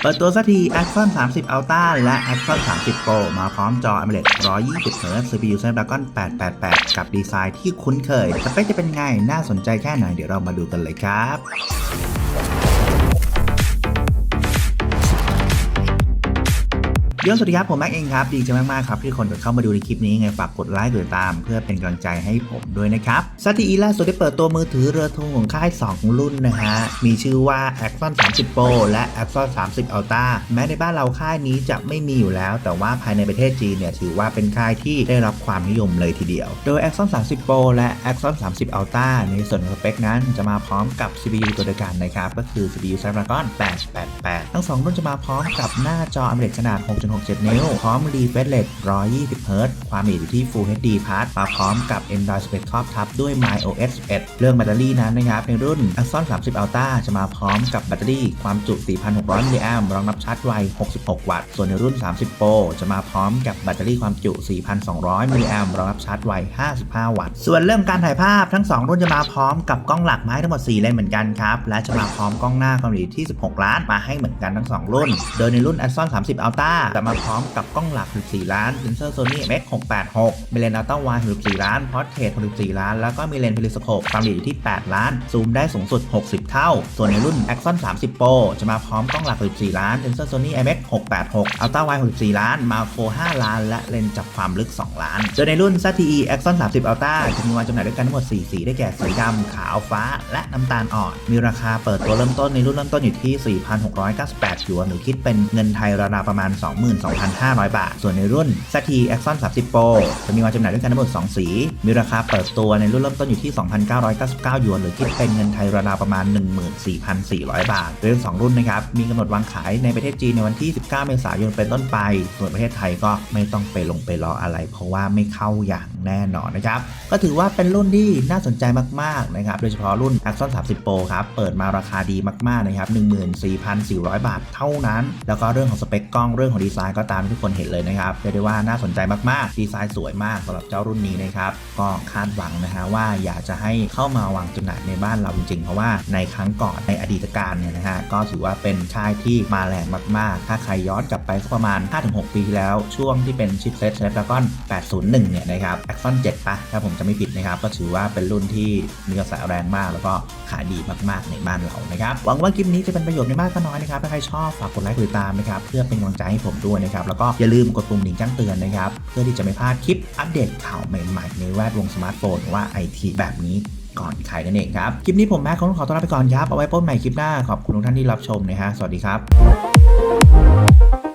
เปิดตัวสักที Axon 30 Ultra และ Axon 30 Pro มาพร้อมจอ AMOLED 120 Hz CPU Snapdragon 888 กับดีไซน์ที่คุ้นเคย สเปคจะเป็นไง น่าสนใจแค่ไหน เดี๋ยวเรามาดูกันเลยครับ ยวสวัสดีครับ ผมแม็กเองครับ ดีใจมาก ๆ ครับ ที่คนกดเข้ามาดูในคลิปนี้ไงฝากกดไลค์กดติดตาม เพื่อเป็นกำลังใจให้ผมด้วยนะครับซัตทีอีล่าสุดได้เปิดตัวมือถือเรือธงของค่าย 2 รุ่นนะฮะ มีชื่อว่า Axon 30 Pro และ Axon 30 Ultra แม้ในบ้านเราค่ายนี้จะไม่มีอยู่แล้ว แต่ว่าภายในประเทศจีนเนี่ยถือว่าเป็นค่ายที่ได้รับความนิยมเลยทีเดียว โดย Axon 30 Pro และ Axon 30 Ultra ในส่วนของสเปคนั้นจะมาพร้อมกับ CPU ตัวเดียวกันนะครับก็คือ CPU Snapdragon 888 ทั้งสองรุ่นจะมาพร้อมกับหน้าจอ AMOLED ขนาด6.67 นิ้ว พร้อม refresh rate 120 Hz ความละเอียดอยู่ที่ Full HD Plus มาพร้อมกับ Android 11 ครอบทับด้วย MyOS 11 เรื่องแบตเตอรี่นั้นนะครับในรุ่น Axon 30 Ultra จะมาพร้อมกับแบตเตอรี่ความจุ 4,600 มิลลิแอมป์รองรับชาร์จไว 66 วัตต์ ส่วนในรุ่น 30 Pro จะมาพร้อมกับแบตเตอรี่ความจุ 4,200 มิลลิแอมป์รองรับชาร์จไว 55 วัตต์ ส่วนเรื่องการถ่ายภาพทั้ง 2 รุ่นจะมาพร้อมกับกล้องหลักมาให้ทั้งหมด 4 เลนเหมือนกันครับ และจะมาพร้อมกล้องหน้าความละเอียดที่ 16 ล้านมาให้เหมือนกันทั้ง 2 รุ่น โดยในรุ่น Axon 30 Ultra จะมาพร้อมกับกล้องหลัก 14 ล้านเซนเซอร์ Sony MX686 มีเลนส์อัลตร้าไวด์64ล้านพอร์เทรต64 ล้าน แล้วก็มีเลนส์ periscope ความละเอียดอยู่ที่ 8 ล้าน ซูมได้สูงสุด 60 เท่า ส่วนในรุ่น Axon 30 Pro จะมาพร้อมกล้องหลัก 14 ล้านเซนเซอร์ Sony IMX686 อัลตร้าไวด์64 ล้าน มาโคร5ล้าน และเลนส์จับความลึก 2 ล้านโดยในรุ่น ZTE Axon 30 Ultra จะมีวางจำหน่ายด้วยกันทั้งหมด 4 สีได้แก่สีดำขาวฟ้า และน้ำตาลอ่อน มีราคาเปิดตัวเริ่มต้นในรุ่นเริ่มต้นอยู่ที่ 4,698หยวนหรือคิดเป็นเงินไทยราวๆประมาณ22,500 บาท ส่วนในรุ่น ZTE Axon 30 Pro จะมีวางจำหน่ายด้วยกันทั้งหมด 2 สี มีราคาเปิดตัวในรุ่นเริ่มต้นอยู่ที่ 2,999 หยวน หรือคิดเป็นเงินไทยราวๆประมาณ 14,400 บาทโดยทั้งสองรุ่นนะครับ มีกำหนดวางขายในประเทศจีนในวันที่ 19 เมษายนเป็นต้นไป ส่วนประเทศไทยก็ไม่ต้องไปลงไปรออะไร เพราะว่าไม่เข้าอย่างแน่นอนนะครับ ก็ถือว่าเป็นรุ่นที่น่าสนใจมากๆนะครับ โดยเฉพาะรุ่น Axon 30 Pro ครับ เปิดมาราคาดีมากๆนะครับ 14,400 บาทเท่านั้น แล้วก็เรื่องของสเปคกล้อง เรื่องของดีไซน์ก็ตามที่ทุกคนเห็นเลยนะครับเรียกได้ว่าน่าสนใจมากๆ ดีไซน์สวยมากสำหรับเจ้ารุ่นนี้นะครับ ก็คาดหวังนะฮะว่าอยากจะให้เข้ามาวางจำหน่ายในบ้านเราจริงๆ เพราะว่าในครั้งก่อนในอดีตการเนี่ยนะฮะก็ถือว่าเป็นค่ายที่มาแรงมากๆ ถ้าใครย้อนกลับไปสักประมาณ 5-6 ปีที่แล้ว ช่วงที่เป็นชิปเซ็ต Snapdragon 801 เนี่ยนะครับ Axon 7ปะถ้าผมจะไม่ผิดนะครับ ก็ถือว่าเป็นรุ่นที่มีกระแสแรงมาก แล้วก็ขายดีมากๆในบ้านเรานะครับ หวังว่าคลิปนี้จะเป็นประโยชน์ไม่มากก็น้อยนะครับ ถ้าใครชอบฝากกดไลค์กดติดตามนะครับเพื่อเป็นกำลังใจให้ผมด้วยนะครับ แล้วก็อย่าลืมกดปุ่มดิ่งแจ้งเตือนนะครับ เพื่อที่จะไม่พลาดคลิปอัปเดตข่าวใหม่ๆ ในแวดวงสมาร์ทโฟนว่าไอทีแบบนี้ก่อนใครนั่นเองครับ คลิปนี้ผมแม็กคงต้องขอตัวลาไปก่อนครับ เอาไว้พบใหม่คลิปหน้า ขอบคุณทุกท่านที่รับชมนะฮะ สวัสดีครับ